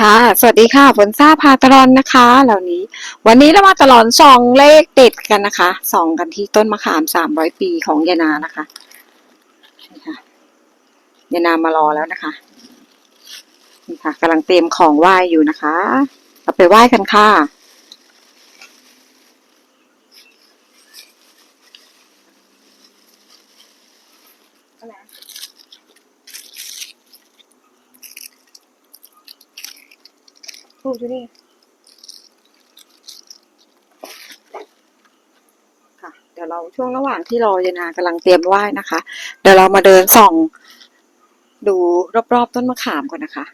ค่ะ สวัสดีค่ะฝนซาพาตลอนนะคะ เหล่านี้ วันนี้เรามาตลอนส่องเลขเด็ดกันนะคะส่องกันที่ต้นมะขามสามร้อยปีของยายนานะคะนี่ค่ะยานามารอแล้วนะคะนี่ค่ะกำลังเตรียมของไหว้อยู่นะคะเราไปไหว้กันค่ะ ถูกอยู่นี่ค่ะเดี๋ยวเราช่วงระหว่างที่รอยายนากำลังเตรียมไหว้นะคะ เดี๋ยวเรามาเดินส่อง ดูรอบๆต้นมะขามก่อนนะคะ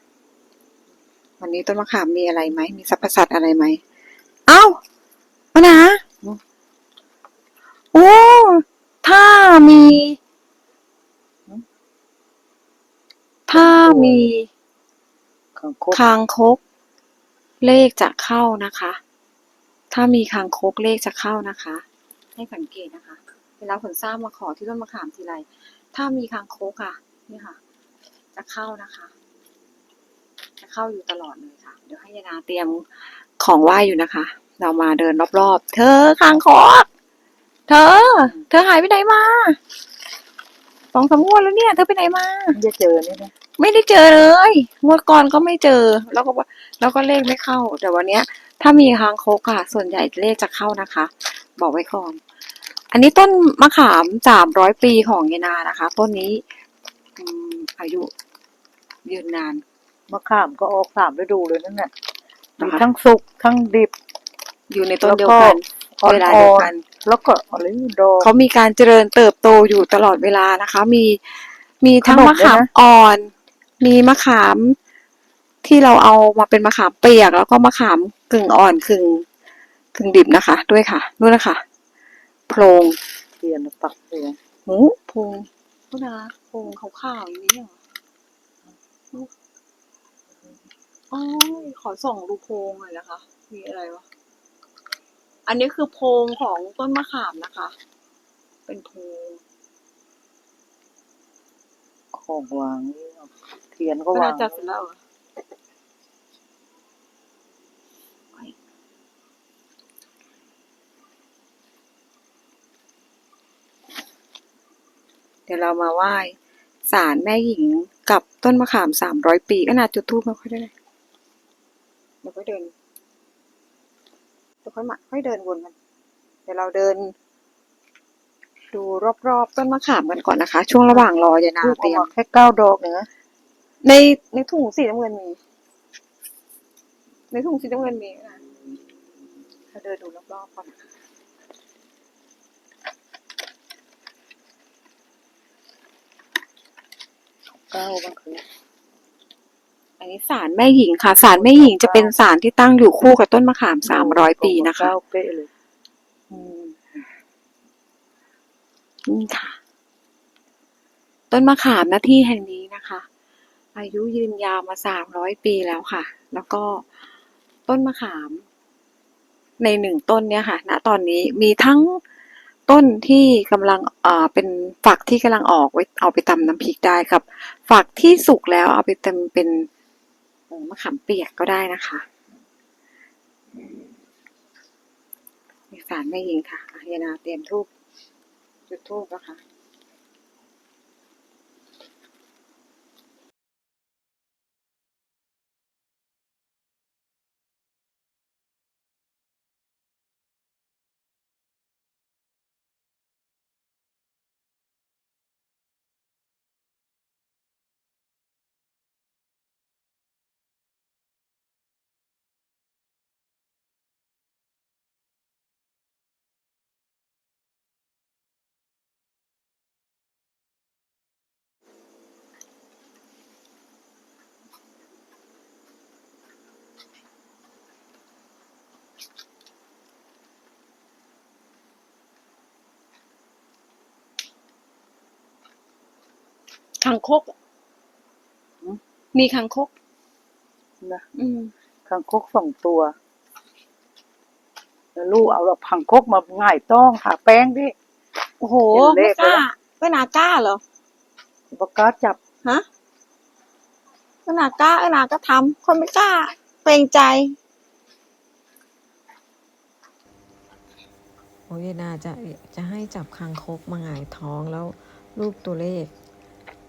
วันนี้ต้นมะขามมีอะไรไหมมีสรรพสัตว์อะไรไหมเอ้ามานะโอ้ถ้ามีถ้ามีของครบคางคก เลขจะเข้านะคะ ถ้ามีคางคกเลขจะเข้านะคะ ให้สังเกตนะคะ เวลาผลทราบมาขอที่ต้นมะขามทีไร ถ้ามีคางคกอะ นี่ค่ะ จะเข้านะคะ จะเข้าอยู่ตลอดเลยค่ะ เดี๋ยวให้ยานาเตรียมของไหว้อยู่นะคะ เรามาเดินรอบๆ เธอคางคก เธอ เธอหายไปไหนมาสองสามงวดแล้วเนี่ย เธอไปไหนมาไม่ได้เจอเนี่นะ ไม่ได้เจอเลยงวดก่อนก็ไม่เจอ แล้วก็ว่าแล้วก็เลขไม่เข้า แต่วันเนี้ย ถ้ามีคางคกอะส่วนใหญ่เลขจะเข้านะคะ บอกไว้ก่อน อันนี้ต้นมะขามสามร้อยปีของยายนานะคะ ต้นนี้อืมอายุยืนนานมะขามก็ออกสามฤดูเลยนั่นน่ะนะมีคะทั้งสุกทั้งดิบ อยู่ในต้นเดียวกันอ่อนเวลาอ่เดียวอกันนแล้วก็อะไรดอกเขามีการเจริญเติบโตอยู่ตลอดเวลานะคะ มีมีทั้งขนมมะขามด้วยนะอ่อน มีมะขามที่เราเอามาเป็นมะขามเปียก แล้วก็มะขามกึ่งอ่อนกึ่งกึ่งดิบนะคะ ด้วยค่ะนู่นนะคะโพรงเทียนปักเทียนหูโพรงก็นะโพรงขาวๆอย่างนี้เหรออ๋อขอส่องดูโพรงหน่อยนะคะ มีอะไรวะอันนี้คือโพรงของต้นมะขามนะคะ เป็นโพรงของวางนี่ เทียนก็ก็วาน่างจะเสร็จแล้วเหรอเดี๋ยวเรามาไหว้ศาลแม่หญิงกับต้นมะขามสามร้อยปีก็น่าจุดทูบไม่ค่อยได้เลยเดี๋ยวค่อยเดินเดี๋ยวค่อยมาค่อยเดินวนกันเดี๋ยวเราเดิน ดูรอบๆต้นมะขามกันก่อนนะคะ ช่วงระหว่างรอยายนาลูกเตรียมออกแค่เก้าดอกเองนะในในถุงสีน้ำเงินมี ในถุงสีน้ำเงินมีนะเราเดินดูรอบๆก่อนนะคะเก้าบางคืนอันนี้ศาลแม่หญิงค่ะศาลแม่หญิงจะเป็นศาลที่ตั้งอยู่คู่กับต้นมะขามสามร้อยปีนะคะเก้าเป๊ะเลยอืม นี่ค่ะ ต้นมะขามหน้าที่แห่งนี้นะคะ อายุยืนยาวมาสามร้อยปีแล้วค่ะ แล้วก็ต้นมะขาม ในหนึ่งต้นเนี่ยค่ะ ณตอนนี้มีทั้งต้นที่กำลังเอ่อเป็นฝักที่กำลังออกไว้เอาไปตำน้ำพริกได้กับ ฝักที่สุกแล้วเอาไปตำเป็นมะขามเปียกก็ได้นะคะมีสารแม่หญิงค่ะอะยานาเตรียมทูบ จุดทูบนะคะ คังคกมีคังคก นะอืม คางคกสองตัวแล้วลูกเอาเราพังคกมาง่ายต้องหาแป้งดิ โอ้โหเห็นเลไม่ขกล้าแล้ว ไม่นากล้าเหรอ ปากกาจับฮะขนาดกล้าขนาดก็ทำคนไม่กล้า เกรงใจ โอ้ยนาจะจะให้จับคางคกมาหงายท้องแล้วรูปตัวเลขไ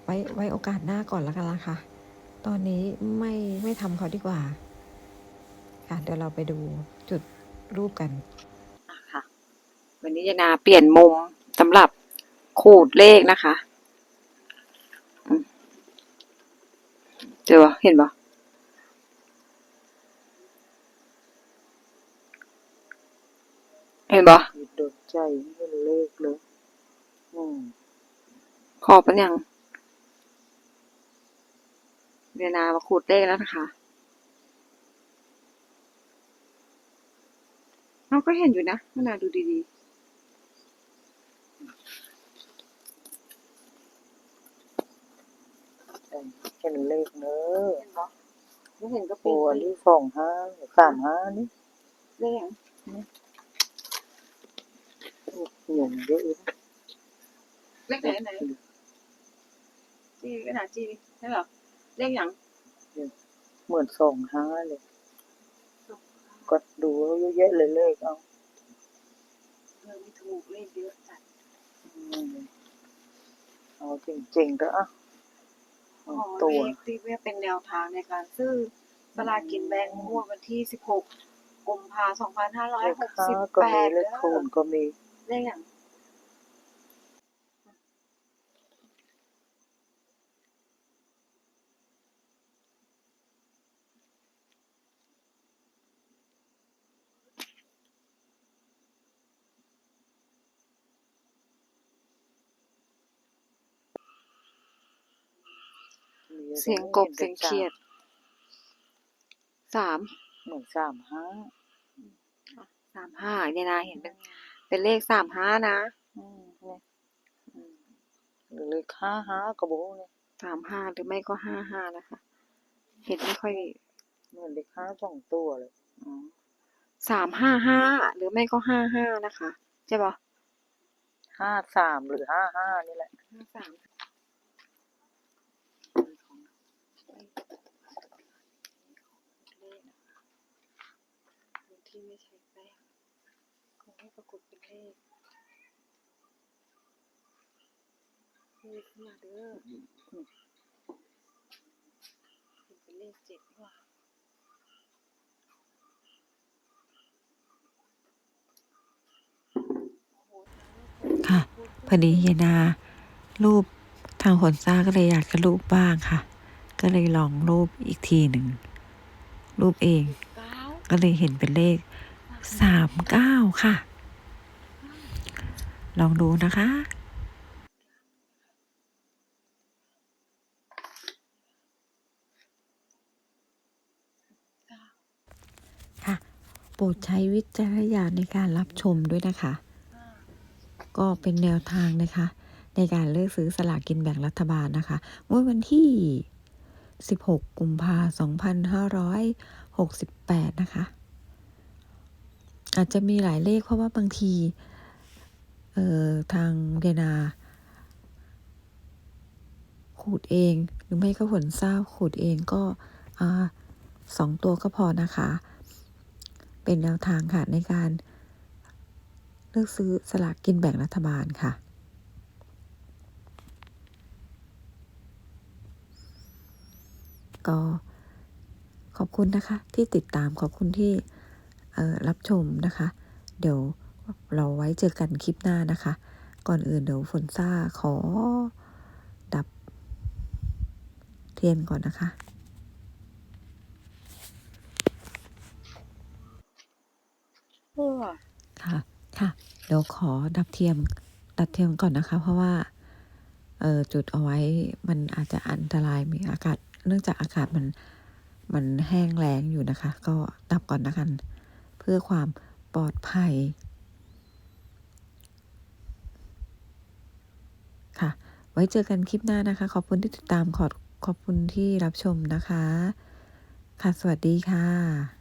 ว้ไว้โอกาสหน้าก่อนแล้วกันละค่ะ ตอนนี้ไม่ไม่ทำเขาดีกว่า ค่ะ เดี๋ยวเราไปดูจุดรูปกันค่ะวันนี้ยายนาเปลี่ยนมุมสำหรับขูดเลขนะคะอืมเจอปะเห็นปะเห็นปะมีโดนใจไม่เป็นเลขเลย อืม ขอบเป็นยัง ยายนามาขูดเลขแล้วนะคะเราก็เห็นอยู่นะยายนาดูดีเป็นเลขเนอะๆไม่เห็นก็เป็ตันวที่สองห้าสามห้านี่เลขยังหนุ่มเยอะอยู่นะเลขไหนไหนจีกระดาษจีใช่เหรอ เลขยังเหมือนสองห้าเลยก็ดูเยอะแยะเลยเลขเอาเออไม่ถูกเลขเยอะจัดอืมเอาจริงๆแล้วอะขอตัเลวขที่เป็นแนวทางในการซื้อสลากกินแบ่งงวดวันที่ 16 กุมภาพันธ์เลขห้าก็มี2568เลขคูณก็มีเลขอย่าง มี เสียงกบเสียงเขียดสามเหมือนสามห้าสามห้าเนี่ยนะเห็นเป็นเป็นเลขสามห้านะอืมเนี่ยอืมหรือเลขห้าห้ากระโบเนี่ยสามห้าหรือไม่ก็ห้าห้านะคะ เห็นไม่ค่อยเหมือนเลขห้าสองตัวเลยสามห้าห้าหรือไม่ก็ห้าห้านะคะ ใช่ปะห้าสามหรือห้าห้านี่แหละห้าสามที่ไม่ใช่แป้งขอให้ปรากฏเป็นเลขเลขขึ้นมาเด้อเห็นเป็นเลขเจ็ดว่ะค่ะพอดีเยนารูปทางขนซ่าก็เลยอยากจะรูปบ้างค่ะ ก็เลยลองรูปอีกทีหนึ่ง รูปเองเก้าก็เลยเห็นเป็นเลขสามเก้าค่ะ ลองดูนะคะ ค่ะ โปรดใช้วิจารณญาณในการรับชมด้วยนะคะ ก็เป็นแนวทางนะคะ ในการเลือกซื้อสลากกินแบ่งรัฐบาลนะคะงวดวันที่ 16 กุมภาพันธ์2568 นะคะ อาจจะมีหลายเลขเพราะว่าบางที เอ่อทางเดนาขูดเอง หรือไม่ก็ผลทราบขูดเองก็อสองตัวก็พอนะคะ เป็นแนวทางค่ะในการเลือกซื้อสลากกินแบ่งรัฐบาลค่ะ ก็ขอบคุณนะคะที่ติดตามขอบคุณที่รับชมนะคะ เดี๋ยว เราไว้เจอกันคลิปหน้านะคะ ก่อนอื่นเดี๋ยวฝนซ่าขอดับเทียนก่อนนะคะเออค่ะ ค่ะ เดี๋ยวขอดับเทียมดับเทียมก่อนนะคะ เพราะว่าเออจุดเอาไว้มันอาจจะอันตรายมีอากาศ เนื่องจากอากาศมันมันแห้งแล้งอยู่นะคะ ก็ดับก่อนนะคะ เพื่อความปลอดภัย ค่ะ ไว้เจอกันคลิปหน้านะคะ ขอบคุณที่ติดตามขอขอบคุณที่รับชมนะคะ ค่ะ สวัสดีค่ะ